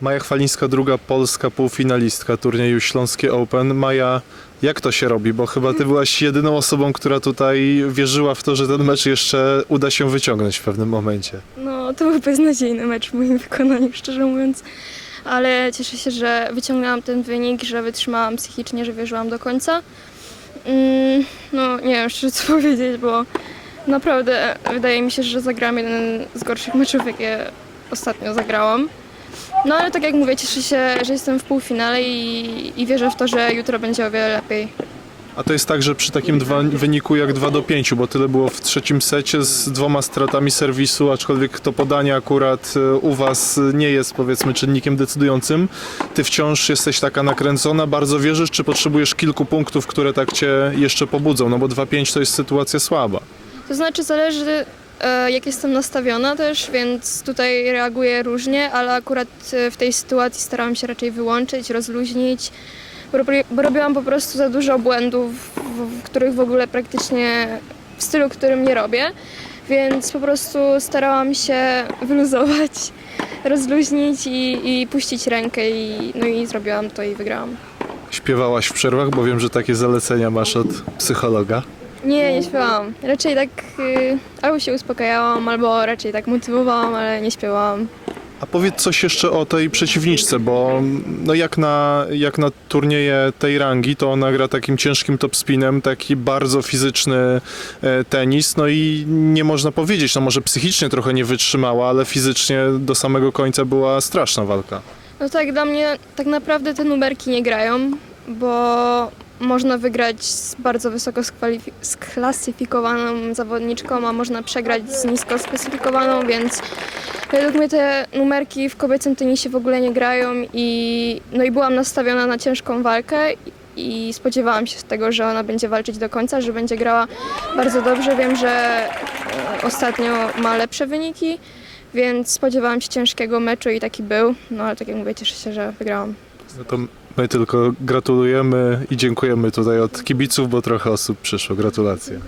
Maja Chwalińska, druga polska półfinalistka turnieju Śląskie Open. Maja, jak to się robi? Bo chyba ty byłaś jedyną osobą, która tutaj wierzyła w to, że ten mecz jeszcze uda się wyciągnąć w pewnym momencie. No, to był beznadziejny mecz w moim wykonaniu, szczerze mówiąc. Ale cieszę się, że wyciągnęłam ten wynik, że wytrzymałam psychicznie, że wierzyłam do końca. Mm, no, nie wiem szczerze co powiedzieć, bo naprawdę wydaje mi się, że zagrałam jeden z gorszych meczów, jakie ostatnio zagrałam. No ale tak jak mówię, cieszę się, że jestem w półfinale i, i wierzę w to, że jutro będzie o wiele lepiej. A to jest tak, że przy takim dwa, wyniku jak 2 do 5, bo tyle było w trzecim secie z dwoma stratami serwisu, aczkolwiek to podanie akurat e, u was nie jest powiedzmy czynnikiem decydującym. Ty wciąż jesteś taka nakręcona, bardzo wierzysz, czy potrzebujesz kilku punktów, które tak cię jeszcze pobudzą? No bo 2-5 to jest sytuacja słaba. To znaczy zależy jak jestem nastawiona też, więc tutaj reaguję różnie, ale akurat e, w tej sytuacji starałam się raczej wyłączyć, rozluźnić, bo robi- bo robiłam po prostu za dużo błędów, w których w ogóle praktycznie w stylu, którym nie robię, więc po prostu starałam się wyluzować, rozluźnić i, i puścić rękę i, no i zrobiłam to i wygrałam. Śpiewałaś w przerwach, bo wiem, że takie zalecenia masz od psychologa. Nie, nie śpiewałam. Raczej tak y, albo się uspokajałam, albo raczej tak motywowałam, ale nie śpiewałam. A powiedz coś jeszcze o tej przeciwniczce, bo no jak, na, jak na turnieje tej rangi, to ona gra takim ciężkim topspinem, taki bardzo fizyczny e, tenis, no i nie można powiedzieć, no może psychicznie trochę nie wytrzymała, ale fizycznie do samego końca była straszna walka. No tak, dla mnie tak naprawdę te numerki nie grają, bo można wygrać z bardzo wysoko sklasyfikowaną zawodniczką, a można przegrać z nisko sklasyfikowaną, więc według mnie te numerki w kobiecym tenisie w ogóle nie grają i, no i byłam nastawiona na ciężką walkę i spodziewałam się tego, że ona będzie walczyć do końca, że będzie grała bardzo dobrze. Wiem, że e, ostatnio ma lepsze wyniki, więc spodziewałam się ciężkiego meczu i taki był. No ale tak jak mówię, cieszę się, że wygrałam. No to my tylko gratulujemy i dziękujemy tutaj od kibiców, bo trochę osób przyszło. Gratulacje.